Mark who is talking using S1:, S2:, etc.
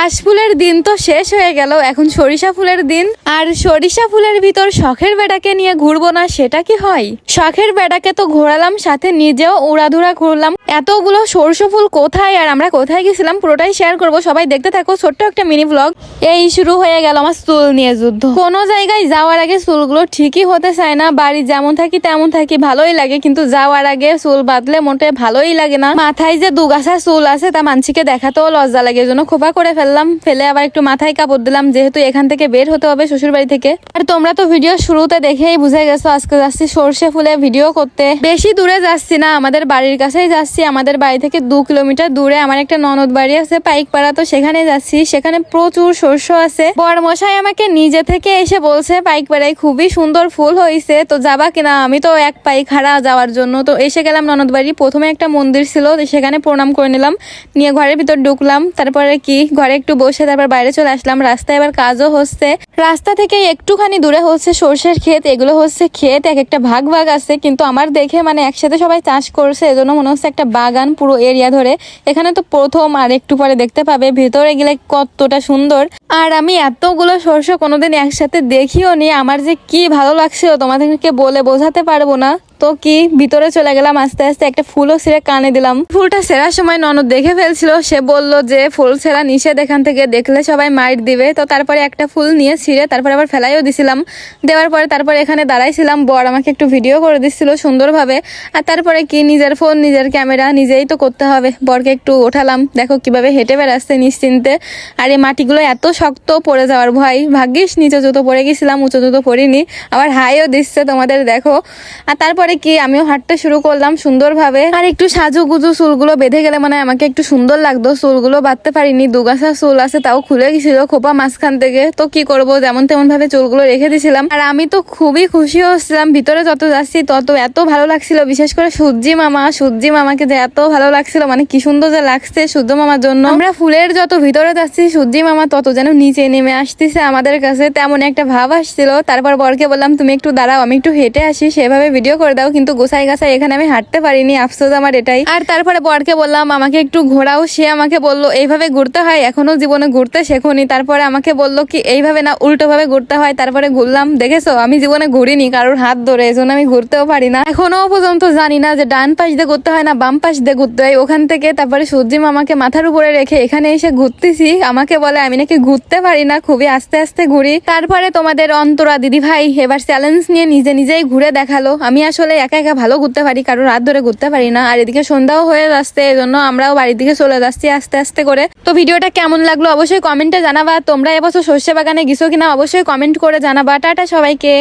S1: কাশফুলের দিন তো শেষ হয়ে গেল, এখন সরিষা ফুলের দিন। আর সরিষা ফুলের ভিতর শখের বেড়াকে নিয়ে ঘুরবো না, সেটা কি হয়? শখের বেড়াকে তো ঘোরালাম, সাথে নিজেও উড়াধুরা ঘুরলাম। এতগুলো সরষে ফুল কোথায় আর আমরা কোথায় গেছিলাম, পুরোটাই শেয়ার করব। সবাই দেখতে থাকো, ছোট্ট একটা মিনি ব্লগ এই শুরু হয়ে গেল আমার চুল নিয়ে যুদ্ধ। কোনো জায়গায় যাওয়ার আগে চুলগুলো ঠিকই হতে চায় না, বাড়ি যেমন থাকি তেমন থাকি ভালোই লাগে, কিন্তু যাওয়ার আগে চুল বাঁধলে মোটে ভালোই লাগে না। মাথায় যে দুগাছা চুল আছে, তা মানসিকে দেখাতেও লজ্জা লাগে এজন্য খোপা করে ফেললাম, ফেলে আবার একটু মাথায় কাপড় দিলাম, যেহেতু এখান থেকে বের হতে হবে শ্বশুর বাড়ি থেকে। আর তোমরা তো ভিডিও শুরুতে দেখেই বুঝে গেছো, আজকে যাচ্ছি সর্ষে ফুলে ভিডিও করতে। বেশি দূরে যাচ্ছি না, আমাদের বাড়ির কাছেই যাচ্ছি। আমাদের বাড়ি থেকে দু কিলোমিটার দূরে আমার একটা ননদ বাড়ি আছে, পাইকপাড়া। তো সেখানে যাচ্ছি, সেখানে প্রচুর শস্য আছে। বরমশাই আমাকে নিজে থেকে এসে বলছে, পাইকপাড়ায় খুবই সুন্দর ফুল হয়েছে তো যাবা কিনা? আমি তো এক পাইক হারা যাওয়ার জন্য। তো এসে গেলাম ননদ বাড়ি প্রথমে একটা মন্দির ছিল সেখানে প্রণাম করে নিলাম। নিয়ে ঘরের ভিতর ঢুকলাম, তারপরে কি? ঘরে একটু বসে তারপর বাইরে চলে আসলাম। রাস্তায় এবার কাজও হচ্ছে। রাস্তা থেকে একটুখানি দূরে হচ্ছে সর্ষের ক্ষেত। এগুলো হচ্ছে ক্ষেত এক একটা ভাগ ভাগ আছে। কিন্তু আমার দেখে মানে একসাথে সবাই চাষ করছে, এজন্য মনে হচ্ছে একটা বাগান পুরো এরিয়া ধরে। এখানে তো প্রথম আর একটু পরে দেখতে পাবে। ভিতরে গেলে কতটা সুন্দর। আর আমি এতগুলো সর্ষে কোনোদিন একসাথে দেখিও নি, আমার যে কি ভালো লাগছিল তোমাদেরকে বলে বোঝাতে পারব না। তো কি, ভিতরে চলে গেলাম, আস্তে আস্তে একটা ফুলও ছিঁড়ে কানে দিলাম। ফুলটা সেরার সময় ননদ দেখে ফেলছিল, সে বলল যে ফুল ছেঁড়া নিষেধ এখান থেকে দেখলে সবাই মাইট দিবে। তো তারপরে একটা ফুল নিয়ে ছিঁড়ে তারপরে আবার ফেলাইও দিছিলাম। দেওয়ার পরে তারপরে এখানে দাঁড়াইছিলাম, বর আমাকে একটু ভিডিও করে দিচ্ছিল সুন্দরভাবে। আর তারপরে কি, নিজের ফোন, নিজের ক্যামেরা, নিজেই তো করতে হবে। বরকে একটু ওঠালাম, দেখো কীভাবে হেঁটে বেড়াচ্ছে নিশ্চিন্তে। আর এই মাটিগুলো এত শক্ত পড়ে যাওয়ার ভয়। ভাগ্যিস নিচে জুতো পরে গেছিলাম, উঁচু জুতো পরিনি। আবার হাইও দিচ্ছে তোমাদের, দেখো। আর তারপরে কি, আমিও হাঁটতে শুরু করলাম সুন্দরভাবে। আর একটু সাজু গুজু চুলগুলো বেঁধে গেলে মানে আমাকে একটু সুন্দর লাগতো। চুলগুলো বাঁধতে পারিনি দুগাছা চুল আছে, তাও খুলে গেছিল খোপা মাঝখান থেকে। তো কি করব, যেমন তেমন ভাবে চুলগুলো রেখে দিয়েছিলাম আর আমি তো খুবই খুশি হচ্ছিলাম, ভিতরে যত যাচ্ছি তত এত ভালো লাগছিল। বিশেষ করে সূর্যি মামা, সূর্যি মামাকে যে এত ভালো লাগছিল মানে কি সুন্দর যে লাগছে সূর্য মামার জন্য। আমরা ফুলের যত ভিতরে যাচ্ছি, সূর্যি মামা তত যেন নিচে নেমে আসতেছে, আমাদের কাছে তেমন একটা ভাব আসছিল। তারপর বরকে বললাম, তুমি একটু দাঁড়াও, আমি একটু হেঁটে আসি, সেভাবে ভিডিও করে দাও, কিন্তু গোসাই গাছাই এখানে আমি হাঁটতে পারিনি, আফসোস আমার এটাই। আর তারপরে বরকে বললাম, আমাকে একটু ঘোরাও। সে আমাকে বলল, এইভাবে ঘুরতে হয়, এখনও জীবনে ঘুরতে শেখনি। তারপরে আমাকে বলল কি, এইভাবে না উল্টো ভাবে ঘুরতে হয়। তারপরে ঘুরলাম দেখেছ, আমি জীবনে ঘুরিনি, কারোর হাত ধরে এজন্য আমি ঘুরতেও পারি না। এখনও পর্যন্ত জানি না যে ডান পাশ দিয়ে ঘুরতে হয় না, বাম পাশ দিয়ে ঘুরতে হয়। ওখান থেকে তারপরে সূর্যি মামাকে মাথার উপরে রেখে এখানে এসে ঘুরতেছি। আমাকে বলে, আমি নাকি ঘুরতে পারি না, খুবই আস্তে আস্তে ঘুরি। তারপরে তোমাদের অন্তরা দিদি ভাই এবার চ্যালেঞ্জ নিয়ে নিজে নিজেই ঘুরে দেখাল। আমি আসলে একা একা ভালো ঘুরতে পারি, কারও রাত ধরে ঘুরতে পারি না। আর এদিকে সন্ধ্যাও হয়ে যাচ্ছে এই জন্য আমরাও বাড়ির দিকে চলে যাচ্ছি আস্তে আস্তে করে। তো ভিডিওটা কেমন লাগল অবশ্যই কমেন্টে জানাবা। তোমরা এবছর সর্ষে বাগানে গেছো কিনা অবশ্যই কমেন্ট করে জানাবা। টাটা সবাইকে।